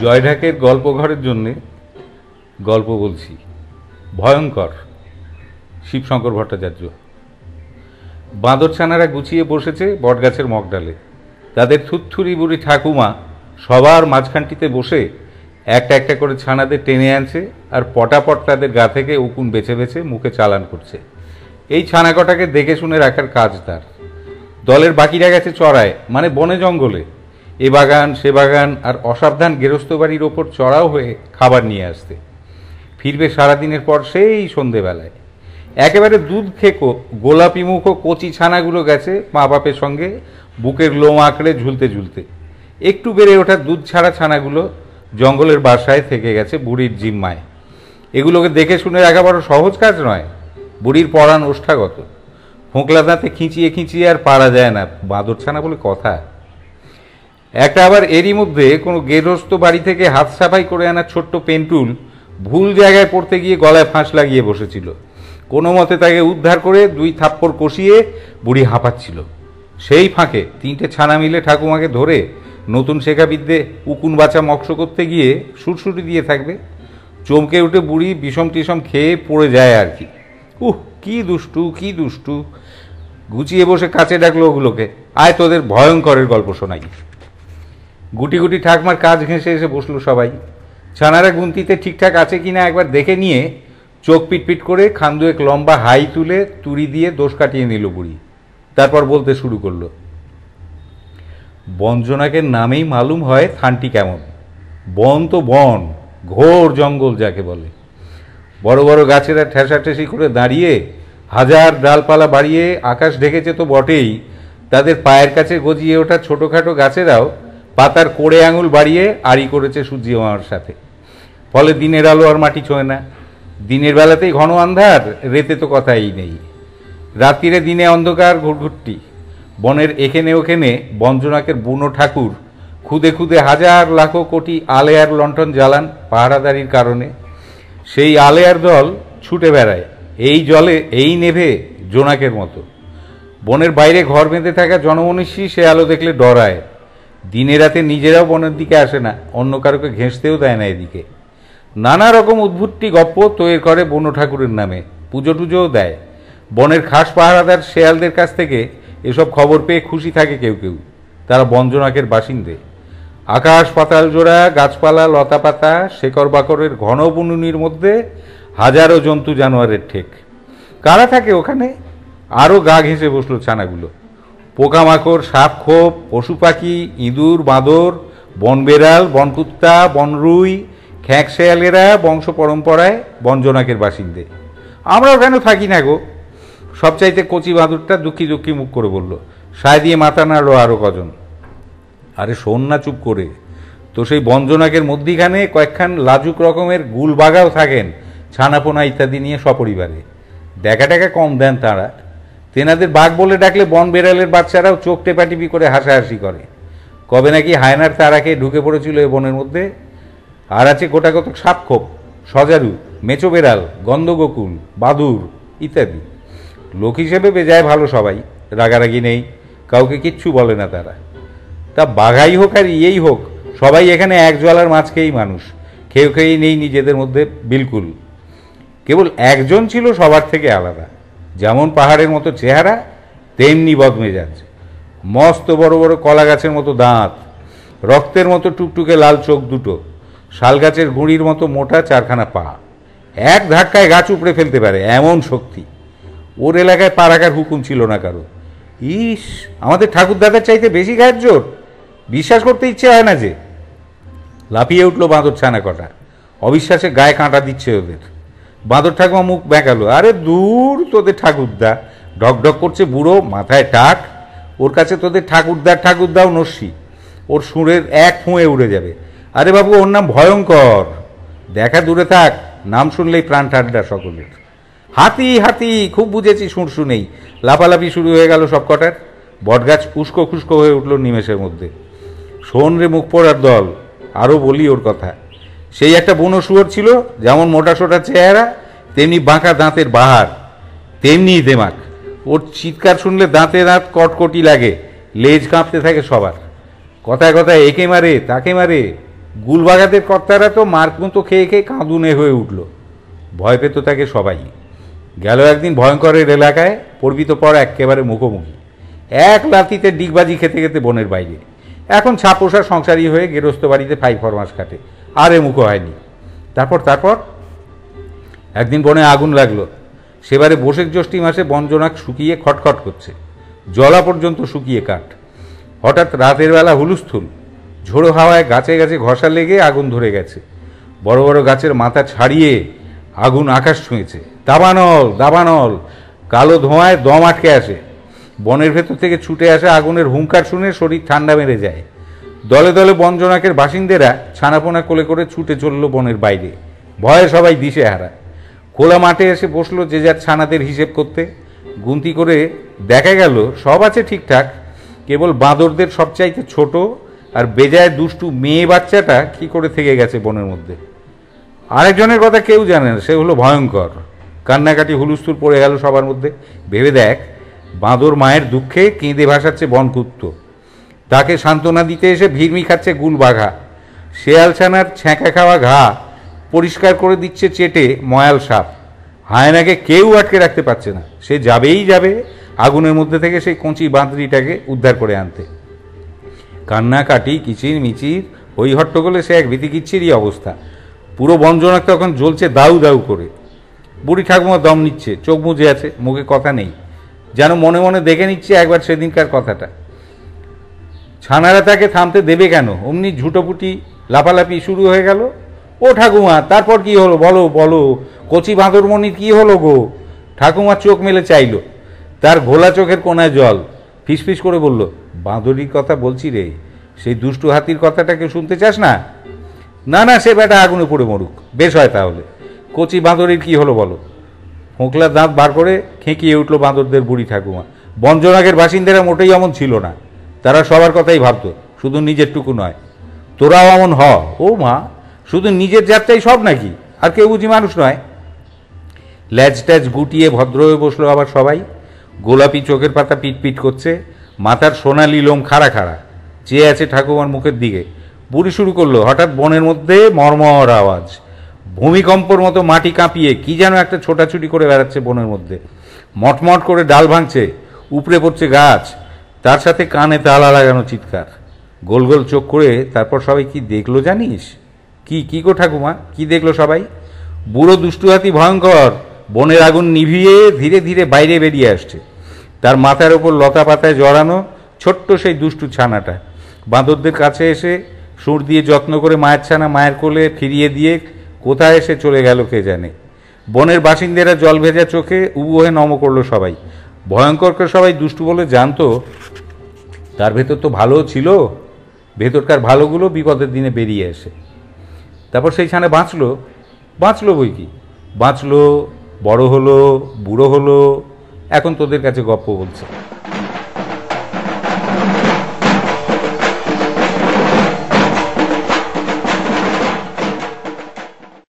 জয় ঢাকের গল্প ঘরের জন্যে গল্প বলছি। ভয়ঙ্কর, শিবশঙ্কর ভট্টাচার্য। বাঁদর ছানারা গুছিয়ে বসেছে বটগাছের মগডালে। তাদের থুতথুরি বুড়ি ঠাকুমা সবার মাঝখানটিতে বসে একটা একটা করে ছানাদের টেনে আনছে আর পটাপট তাদের গা থেকে উকুন বেছে বেছে মুখে চালান করছে। এই ছানা কটাকে দেখে শুনে রাখার কাজ তার। দলের বাকিরা গেছে চড়ায় মানে বনে জঙ্গলে। এ বাগান, সে বাগান আর অসাবধান গেরস্ত বাড়ির ওপর চড়াও হয়ে খাবার নিয়ে আসতে। ফিরবে সারাদিনের পর সেই সন্ধেবেলায়। একেবারে দুধ খেকো, গোলাপি মুখো কচি ছানাগুলো গেছে মা বাপের সঙ্গে বুকের লোম আঁকড়ে ঝুলতে ঝুলতে। একটু বেড়ে ওঠা দুধ ছাড়া ছানাগুলো জঙ্গলের বাসায় থেকে গেছে বুড়ির জিম্মায়। এগুলোকে দেখে শুনে রাখা বড় সহজ কাজ নয়, বুড়ির পরাণ ওষ্ঠাগত। ফোঁকলা দাঁতে খিঁচিয়ে খিঁচিয়ে আর পারা যায় না, বাঁদর ছানা বলে কথা। একটা আবার এরই মধ্যে কোনো গেরস্থ বাড়ি থেকে হাত সাফাই করে আনা ছোট্ট পেন্টুল ভুল জায়গায় পড়তে গিয়ে গলায় ফাঁস লাগিয়ে বসেছিল। কোনো মতে তাকে উদ্ধার করে দুই থাপ্পড় কষিয়ে বুড়ি হাঁপাচ্ছিল। সেই ফাঁকে তিনটে ছানা মিলে ঠাকুমাকে ধরে নতুন শেখা বিদ্যে উকুন বাঁচা মক্স করতে গিয়ে সুরসুরি দিয়ে থাকবে। চমকে উঠে বুড়ি বিষম টিসম খেয়ে পড়ে যায় আর কি। উহ, কি দুষ্টু কি দুষ্টু। গুছিয়ে বসে কাছে ডাকলো ওগুলোকে। আয়, তোদের ভয়ঙ্করের গল্প শোনাই। গুটি গুটি ঠাকমার কাজ ঘেঁষে এসে বসল সবাই। ছানারা গুনতিতে ঠিকঠাক আছে কিনা একবার দেখে নিয়ে চোখ পিটপিট করে খান্দুয়েক লম্বা হাই তুলে তুড়ি দিয়ে দোষ কাটিয়ে নিল বুড়ি। তারপর বলতে শুরু করল বঞ্জনাকের নামেই মালুম হয় থানটি কেমন? বন তো বন, ঘোর জঙ্গল যাকে বলে। বড় বড় গাছেরা ঠেসাঠেসি করে দাঁড়িয়ে, হাজার ডালপালা বাড়িয়ে আকাশ ঢেকেছে তো বটেই, তাদের পায়ের কাছে গজিয়ে ওঠা ছোটোখাটো গাছেরাও পাতার কোড়ে আঙুল বাড়িয়ে আড়ি করেছে সূর্য মামার সাথে। ফলে দিনের আলো আর মাটি ছোঁয় না। দিনের বেলাতেই ঘন আন্ধার রেতে তো কথাই নেই। রাত্রিরে দিনে অন্ধকার ঘুরঘুরটি। বনের এখানে ওখানে বঞ্জনাকের বুনো ঠাকুর, খুদে খুদে হাজার লাখো কোটি আলেয়ার লণ্ঠন জ্বালান পাহারাদারির কারণে। সেই আলেয়ার দল ছুটে বেড়ায়, এই জলে, এই নেভে জোনাকের মতো। বনের বাইরে ঘর বেঁধে থাকা জনমনীষী সে আলো দেখলে ডরায়। দিনে রাতে নিজেরাও বনের দিকে আসে না, অন্য কারোকে ঘেঁষতেও দেয় না এদিকে। নানা রকম উদ্ভুটটি গপ্প তৈরি করে বন ঠাকুরের নামে, পুজো টুজোও দেয়। বনের খাস পাহারাদার শেয়ালদের কাছ থেকে এসব খবর পেয়ে খুশি থাকে কেউ কেউ। তারা বঞ্জনাকের বাসিন্দে। আকাশ পাতাল জোড়া, গাছপালা লতাপাতা শেকর বাকরের ঘন বুনুনির মধ্যে হাজারো জন্তু জানোয়ারের ঠেক। কারা থাকে ওখানে? আরও গা ঘেঁষে বসল ছানাগুলো। পোকামাকড় সাপ খোপ পশু পাখি ইঁদুর, বাঁদর, বনবেড়াল, বনকুত্তা, বনরুই খ্যাঁক শেয়ালেরা বংশ পরম্পরায় বনজনাকের বাসিন্দে। আমরাও কেন থাকি না গো? সবচাইতে কচি বাঁদরটা দুঃখী দুঃখী মুখ করে বলল, সায় দিয়ে মাথা নাড়লো আরও কজন? আরে শোন না চুপ করে। তো সেই বঞ্জনাকের মধ্যিখানে কয়েকখান লাজুক রকমের গুলবাগাও থাকেন, ছানাপোনা ইত্যাদি নিয়ে সপরিবারে। দেখা টাকা কম দেন তারা। তেনাদের বাঘ বলে ডাকলে বন বেড়ালের বাচ্চারাও চোখ টেপাটিপি করে হাসাহাসি করে। কবে নাকি হায়নার তারাকে ঢুকে পড়েছিল এ বনের মধ্যে? আর আছে গোটা কত সাপখোপ, সজারু, মেচো বেড়াল গন্ধগোকুল বাদুর ইত্যাদি। লোক হিসেবে বেজায় ভালো সবাই, রাগারাগি নেই, কাউকে কিচ্ছু বলে না তারা। তা বাঘাই হোক আর ইয়েই হোক, সবাই এখানে এক জলার মাছ খেয়েই মানুষ, খেয়ে খেয়েই নেই নিজেদের মধ্যে, বিলকুল। কেবল একজন ছিল সবার থেকে আলাদা। যেমন পাহাড়ের মতো চেহারা, তেমনি বদমেজাজ। মস্ত বড় বড় কলা গাছের মতো দাঁত, রক্তের মতো টুকটুকে লাল চোখ দুটো, শাল গাছের গুঁড়ির মতো মোটা চারখানা পা। এক ধাক্কায় গাছ উপড়ে ফেলতে পারে এমন শক্তি। ওর এলাকায় পা রাখার হুকুম ছিল না কারও। ইস, আমাদের ঠাকুর দাদার চাইতে বেশি গায়ের জোর। বিশ্বাস করতে ইচ্ছে হয় না যে। লাফিয়ে উঠল বাঁদর ছানা কটা। অবিশ্বাসে গায়ে কাঁটা দিচ্ছে ওদের। বাঁদর ঠাকুমা মুখ বেঁকালো। আরে দূর তোদের ঠাকুরদা। ঢকঢক করছে বুড়ো, মাথায় টাক। ওর কাছে তোদের ঠাকুরদার ঠাকুরদাও নস্যি। ওর সুরের এক ফুঁয়ে উড়ে যাবে। আরে বাবু, ওর নাম ভয়ঙ্কর। দেখা দূরে থাক, নাম শুনলেই প্রাণ ঠান্ডা সকলের। হাতি হাতি, খুব বুঝেছি সুর শুনেই। লাফালাফি শুরু হয়ে গেল সব কটার। বটগাছ উস্কো খুস্কো হয়ে উঠল নিমেষের মধ্যে। শোন রে মুখ পড়ার দল আরও বলি ওর কথা। সেই একটা বনো শুয়োর ছিল, যেমন মোটা সোটা চেহারা, তেমনি বাঁকা দাঁতের বাহার, তেমনি দেমাক। ওর চিৎকার শুনলে দাঁতে দাঁত কটকটি লাগে, লেজ কাঁপতে থাকে সবার। কথায় কথায় একে মারে, তাকে মারে। গুলবাগাদের কর্তারা তো মার্ক মতো খেয়ে খেয়ে কাঁদুনে হয়ে উঠল। ভয় পেত তাকে সবাই। গেল একদিন ভয়ঙ্করের এলাকায় পর্বিত পর একেবারে মুখোমুখি। এক লাতিতে ডিগবাজি খেতে খেতে বনের বাইরে। এখন ছাপোষা সংসারী হয়ে গেরস্ত বাড়িতে ফাই ফরমাস কাটে। আরে মুখো হয়নি। তারপর তারপর? একদিন বনে আগুন লাগল। সেবারে বসেক জ্যৈষ্ঠী মাসে বনজনাক শুকিয়ে খটখট করছে। জলা পর্যন্ত শুকিয়ে কাঠ। হঠাৎ রাতের বেলা হুলুস্থুল। ঝোড়ো হাওয়ায় গাছে গাছে ঘষা লেগে আগুন ধরে গেছে। বড় বড় গাছের মাথা ছাড়িয়ে আগুন আকাশ ছুঁয়েছে। দাবানল দাবানল, কালো ধোঁয়ায় দম আটকে আসে বনের ভেতর থেকে ছুটে আসে আগুনের হুঙ্কার শুনে শরীর ঠান্ডা মেরে যায়। দলে দলে বনজনাকের বাসিন্দেরা ছানাপোনা কোলে করে ছুটে চলল বনের বাইরে। ভয়ে সবাই দিশে হারা। খোলা মাঠে এসে বসল যে যার ছানাদের হিসেব করতে। গুনতি করে দেখা গেল, সব আছে ঠিকঠাক, কেবল বাঁদরদের সবচাইতে ছোট আর বেজায় দুষ্টু মেয়ে বাচ্চাটা কি করে থেকে গেছে বনের মধ্যে। আরেকজনের কথা কেউ জানে না, সে হলো ভয়ঙ্কর। কান্নাকাটি হুলুস্থুল পড়ে গেল সবার মধ্যে। ভেবে দেখ, বাঁদর মায়ের দুঃখে কেঁদে ভাসাচ্ছে বনকুত্ত। তাকে সান্ত্বনা দিতে এসে ভিড়মি খাচ্ছে গুল বাঘা শেয়াল ছানার ছ্যাঁকা খাওয়া ঘা পরিষ্কার করে দিচ্ছে চেটে ময়াল সাপ। হায়নাকে কেউ আটকে রাখতে পারছে না। সে যাবেই যাবে আগুনের মধ্যে থেকে সেই কঞ্চি বাঁদরিটাকে উদ্ধার করে আনতে। কান্নাকাটি কিচির মিচির ওই হট্টগোলে সে এক ভীতিকিচ্ছিরই অবস্থা। পুরো বঞ্জনাক তখন জ্বলছে দাউ দাউ করে। বুড়ি ঠাকুমা দম নিচ্ছে, চোখ মুজে আছে, মুখে কথা নেই। যেন মনে মনে দেখে নিচ্ছে একবার সেদিনকার কথাটা। ছানারা তাকে থামতে দেবে কেন? অমনি ঝুটোপুটি লাফালাফি শুরু হয়ে গেল। ও ঠাকুমা, তারপর কি হলো? বলো বলো। কচি বাঁদরমণির কি হলো গো? ঠাকুমার চোখ মেলে চাইল। তার ঘোলা চোখের কোনায় জল। ফিসফিস করে বলল, বাঁদরির কথা বলছি রে। সেই দুষ্টু হাতির কথাটাকে শুনতে চাস না? না না, সে বেটা আগুনে পড়ে মরুক। বেশ হয় তাহলে। কচি বাঁদরের কি হলো বলো? ফোঁকলার দাঁত বার করে খেঁকিয়ে উঠল বাঁদরদের বুড়ি ঠাকুমা। বঞ্জনাগের বাসিন্দারা মোটেই অমন ছিল না। তারা সবার কথাই ভাবতো, শুধু নিজেরটুকু নয়। তোরাও এমন হ। ও মা, শুধু নিজের যাত্রাই সব নাকি? আর কেউ বুঝি মানুষ নয়। ল্যাজ ট্যাজ গুটিয়ে ভদ্র হয়ে বসল আবার সবাই। গোলাপি চোখের পাতা পিটপিট করছে, মাথার সোনালি লোম খাড়া খাড়া। চেয়ে আছে ঠাকুমার মুখের দিকে। বুড়ি শুরু করল, হঠাৎ বনের মধ্যে মর্মর আওয়াজ। ভূমিকম্পর মতো মাটি কাঁপিয়ে কি যেন একটা ছোটাছুটি করে বেড়াচ্ছে বনের মধ্যে। মটমট করে ডাল ভাঙছে, উপড়ে পড়ছে গাছ। তার সাথে কানে তালা লাগানো চিৎকার। গোল গোল চোখ করে তারপর সবাই কি দেখল জানিস? কি কি গো ঠাকুমা? কি দেখল সবাই? বুড়ো দুষ্টু হাতি ভয়ঙ্কর, বনের আগুন নিভিয়ে ধীরে ধীরে বাইরে বেরিয়ে আসছে। তার মাথার ওপর লতা পাতায় জড়ানো ছোট্ট সেই দুষ্টু ছানাটা। বাঁদরদের কাছে এসে সুর দিয়ে যত্ন করে মায়ের ছানা মায়ের কোলে ফিরিয়ে দিয়ে কোথায় এসে চলে গেল কে জানে। বনের বাসিন্দারা জল ভেজা চোখে উবু হয়ে নম করল সবাই। ভয়ঙ্করকে সবাই দুষ্টু বলে জানতো, তার ভেতর তো ভালো ছিল, ভেতরকার ভালোগুলো বিপদের দিনে বেরিয়ে আসে। তারপর সেই ছানে বাঁচলো বাঁচলো বই কি? বাঁচলো, বড় হলো, বুড়ো হলো, এখন তোদের কাছে গপ্প বলছে।